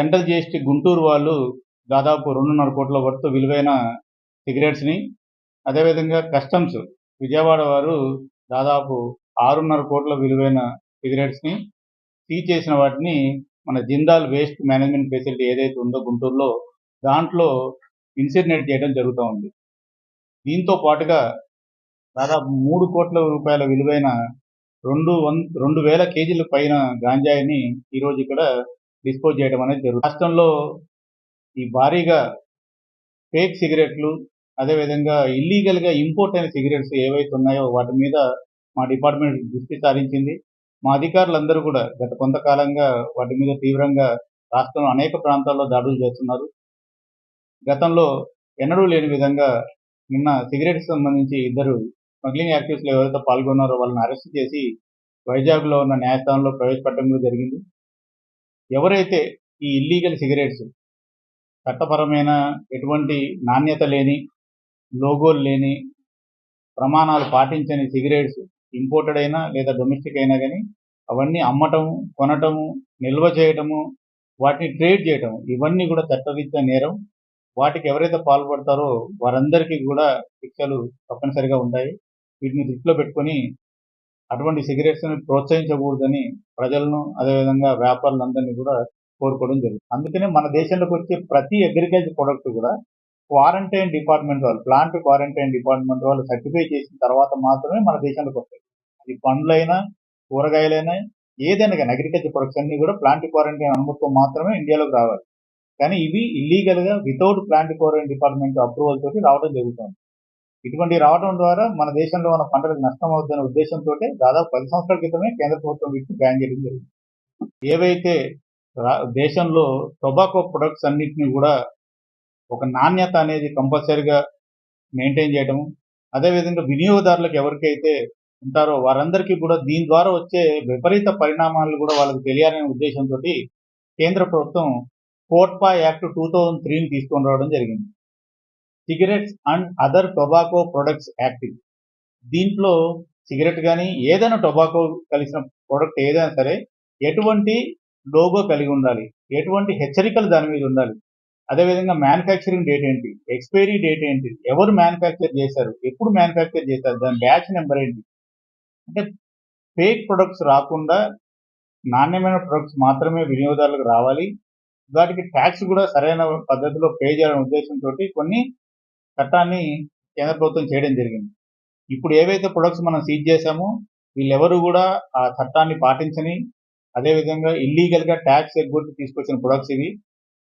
Central GST Guntur వాళ్ళు దాదాపు రెండున్నర కోట్ల వర్త్ విలువైన సిగరెట్స్ని అదేవిధంగా కస్టమ్స్ విజయవాడ వారు దాదాపు ఆరున్నర కోట్ల విలువైన సిగరెట్స్ని సీజ్ చేసిన వాటిని మన జిందాల్ వేస్ట్ మేనేజ్మెంట్ ఫెసిలిటీ ఏదైతే ఉందో గుంటూరులో దాంట్లో ఇన్సిడినేట్ చేయడం జరుగుతూ ఉంది. దీంతో పాటుగా దాదాపు మూడు కోట్ల రూపాయల విలువైన రెండు వన్ రెండు వేల కేజీల పైన గాంజాయిని ఈరోజు ఇక్కడ డిస్పోజ్ చేయడం అనేది జరుగుతుంది. రాష్ట్రంలో ఈ భారీగా ఫేక్ సిగరెట్లు అదేవిధంగా ఇల్లీగల్గా ఇంపోర్ట్ అయిన సిగరెట్స్ ఏవైతే ఉన్నాయో వాటి మీద మా డిపార్ట్మెంట్ దృష్టి సారించింది. మా అధికారులందరూ కూడా గత కొంతకాలంగా వాటి మీద తీవ్రంగా రాష్ట్రంలో అనేక ప్రాంతాల్లో దాడులు చేస్తున్నారు. గతంలో ఎన్నడూ లేని విధంగా నిన్న సిగరెట్స్ సంబంధించి ఇద్దరు స్మగ్లింగ్ యాక్టివ్స్లో ఎవరైతే పాల్గొన్నారో వాళ్ళని అరెస్ట్ చేసి వైజాగ్లో ఉన్న న్యాయస్థానంలో ప్రవేశపెట్టడం కూడా జరిగింది. ఎవరైతే ఈ ఇల్లీగల్ సిగరెట్స్ చట్టపరమైన ఎటువంటి నాణ్యత లేని లోగోలు లేని ప్రమాణాలు పాటించని సిగరెట్స్ ఇంపోర్టెడ్ అయినా లేదా డొమెస్టిక్ అయినా కానీ అవన్నీ అమ్మటము కొనటము నిల్వ చేయటము వాటిని ట్రేడ్ చేయటం ఇవన్నీ కూడా చట్టరీత్యా నేరం. వాటికి ఎవరైతే పాల్పడతారో వారందరికీ కూడా శిక్షలు తప్పనిసరిగా ఉంటాయి. వీటిని దృష్టిలో పెట్టుకొని అటువంటి సిగరెట్స్ని ప్రోత్సహించకూడదని ప్రజలను అదేవిధంగా వ్యాపారులందరినీ కూడా కోరుకోవడం జరుగుతుంది. అందుకనే మన దేశంలోకి వచ్చే ప్రతి అగ్రికల్చర్ ప్రొడక్ట్ కూడా క్వారంటైన్ డిపార్ట్మెంట్ వాళ్ళు ప్లాంట్ క్వారంటైన్ డిపార్ట్మెంట్ వాళ్ళు సర్టిఫై చేసిన తర్వాత మాత్రమే మన దేశంలోకి వస్తాయి. అది పండ్లైనా కూరగాయలైనా ఏదైనా కానీ అగ్రికల్చర్ ప్రొడక్ట్స్ అన్ని కూడా ప్లాంట్ క్వారంటైన్ అనుమతితో మాత్రమే ఇండియాలోకి రావాలి. కానీ ఇవి ఇల్లీగల్గా without plant quarantine department approval తోటి రావడం జరుగుతుంది. ఇటువంటి రావడం ద్వారా మన దేశంలో ఉన్న పంటలకు నష్టం అవుతుందనే ఉద్దేశంతో దాదాపు పది సంవత్సరాల క్రితమే కేంద్ర ప్రభుత్వం వీటిని బ్యాన్ చేయడం జరిగింది. ఏవైతే రా- దేశంలో టొబాకో ప్రొడక్ట్స్ అన్నిటిని కూడా ఒక నాణ్యత అనేది కంపల్సరీగా మెయింటైన్ చేయడము అదేవిధంగా వినియోగదారులకు ఎవరికైతే ఉంటారో వారందరికీ కూడా దీని ద్వారా వచ్చే విపరీత పరిణామాలు కూడా వాళ్ళకి తెలియాలనే ఉద్దేశంతో కేంద్ర ప్రభుత్వం కోట్పా యాక్ట్ టూ థౌజండ్ త్రీని తీసుకొని రావడం జరిగింది. Cigarettes and other tobacco products act దీంట్లో సిగరెట్ కానీ ఏదైనా టొబాకో కలిసిన ప్రోడక్ట్ ఏదైనా సరే ఎటువంటి లోగో కలిగి ఉండాలి. ఎటువంటి హెచ్చరికలు దాని మీద ఉండాలి. అదేవిధంగా మ్యానుఫ్యాక్చరింగ్ డేట్ ఏంటి? ఎక్స్పైరీ డేట్ ఏంటి? ఎవరు మ్యానుఫ్యాక్చర్ చేశారు? ఎప్పుడు మ్యానుఫ్యాక్చర్ చేశారు? దాని బ్యాచ్ నెంబర్ ఏంటి? అంటే ఫేక్ ప్రొడక్ట్స్ రాకుండా నాణ్యమైన ప్రొడక్ట్స్ మాత్రమే వినియోగదారులకు రావాలి. వాటికి ట్యాక్స్ కూడా సరైన పద్ధతిలో పే చేయాలనే ఉద్దేశంతో కొన్ని చట్టాన్ని కేంద్ర ప్రభుత్వం చేయడం జరిగింది. ఇప్పుడు ఏవైతే ప్రొడక్ట్స్ మనం సీజ్ చేశామో వీళ్ళెవరు కూడా ఆ చట్టాన్ని పాటించని అదేవిధంగా ఇల్లీగల్గా ట్యాక్స్ ఎగ్గొట్టి తీసుకొచ్చిన ప్రొడక్ట్స్ ఇవి.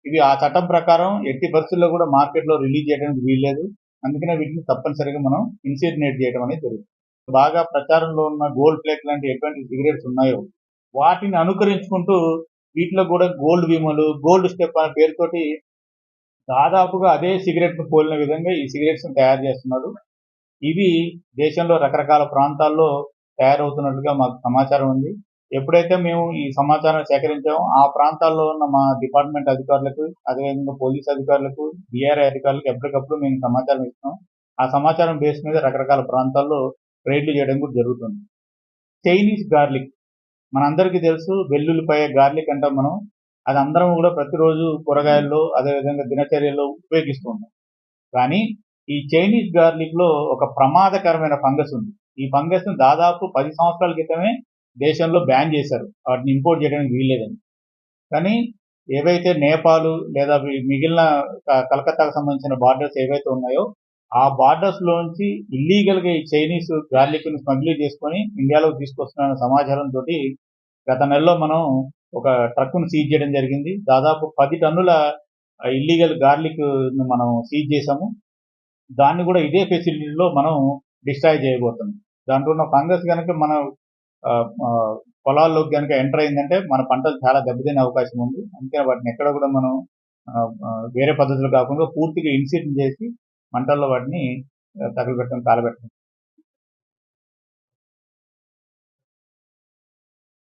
ఇవి ఆ చట్టం ప్రకారం ఎట్టి పరిస్థితుల్లో కూడా మార్కెట్లో రిలీజ్ చేయడానికి వీల్లేదు. అందుకనే వీటిని తప్పనిసరిగా మనం ఇన్సిడినేట్ చేయడం అనేది జరుగుతుంది. బాగా ప్రచారంలో ఉన్న గోల్డ్ ప్లేట్ లాంటి ఎటువంటి సిగరెట్స్ ఉన్నాయో వాటిని అనుకరించుకుంటూ వీటిలో కూడా గోల్డ్ విమలు గోల్డ్ స్టెప్ అనే పేరుతోటి దాదాపుగా అదే సిగరెట్ను పోలిన విధంగా ఈ సిగరెట్స్ని తయారు చేస్తున్నారు. ఇవి దేశంలో రకరకాల ప్రాంతాల్లో తయారవుతున్నట్లుగా మాకు సమాచారం ఉంది. ఎప్పుడైతే మేము ఈ సమాచారం సేకరించామో ఆ ప్రాంతాల్లో ఉన్న మా డిపార్ట్మెంట్ అధికారులకు అదేవిధంగా పోలీస్ అధికారులకు డిఆర్ఐ అధికారులకు ఎప్పటికప్పుడు మేము సమాచారం ఇస్తున్నాం. ఆ సమాచారం బేస్ మీద రకరకాల ప్రాంతాల్లో రైడ్లు చేయడం కూడా జరుగుతుంది. Chinese garlic. మనందరికీ తెలుసు వెల్లుల్లిపాయ గార్లిక్ అంటాం మనం. అది అందరం కూడా ప్రతిరోజు కూరగాయల్లో అదేవిధంగా దినచర్యల్లో ఉపయోగిస్తూ ఉన్నాం కానీ ఈ చైనీస్ గార్లిక్లో ఒక ప్రమాదకరమైన ఫంగస్ ఉంది. ఈ ఫంగస్ను దాదాపు పది సంవత్సరాల క్రితమే దేశంలో బ్యాన్ చేశారు. వాటిని ఇంపోర్ట్ చేయడానికి వీల్లేదని. కానీ ఏవైతే నేపాల్ లేదా మిగిలిన కలకత్తాకు సంబంధించిన బార్డర్స్ ఏవైతే ఉన్నాయో ఆ బార్డర్స్ లోంచి ఇల్లీగల్గా ఈ చైనీస్ గార్లిక్ను స్మగ్లింగ్ చేసుకొని ఇండియాలోకి తీసుకొస్తున్న సమాచారం తోటి గత నెలలో మనం ఒక ట్రక్ సీజ్ చేయడం జరిగింది. దాదాపు పది టన్నుల ఇల్లీగల్ గార్లిక్ను మనం సీజ్ చేసాము దాన్ని కూడా ఇదే ఫెసిలిటీలో మనం డిస్ట్రాయ్ చేయబోతున్నాం. దాంట్లో ఉన్న ఫంగస్ కనుక మన పొలాల్లోకి కనుక ఎంటర్ అయిందంటే మన పంటలు చాలా దెబ్బతినే అవకాశం ఉంది. అందుకే వాటిని ఎక్కడ కూడా మనం వేరే పద్ధతులు కాకుండా పూర్తిగా ఇన్సిట్ చేసి మంటల్లో వాటిని తగలబెట్టడం కాలబెట్టడం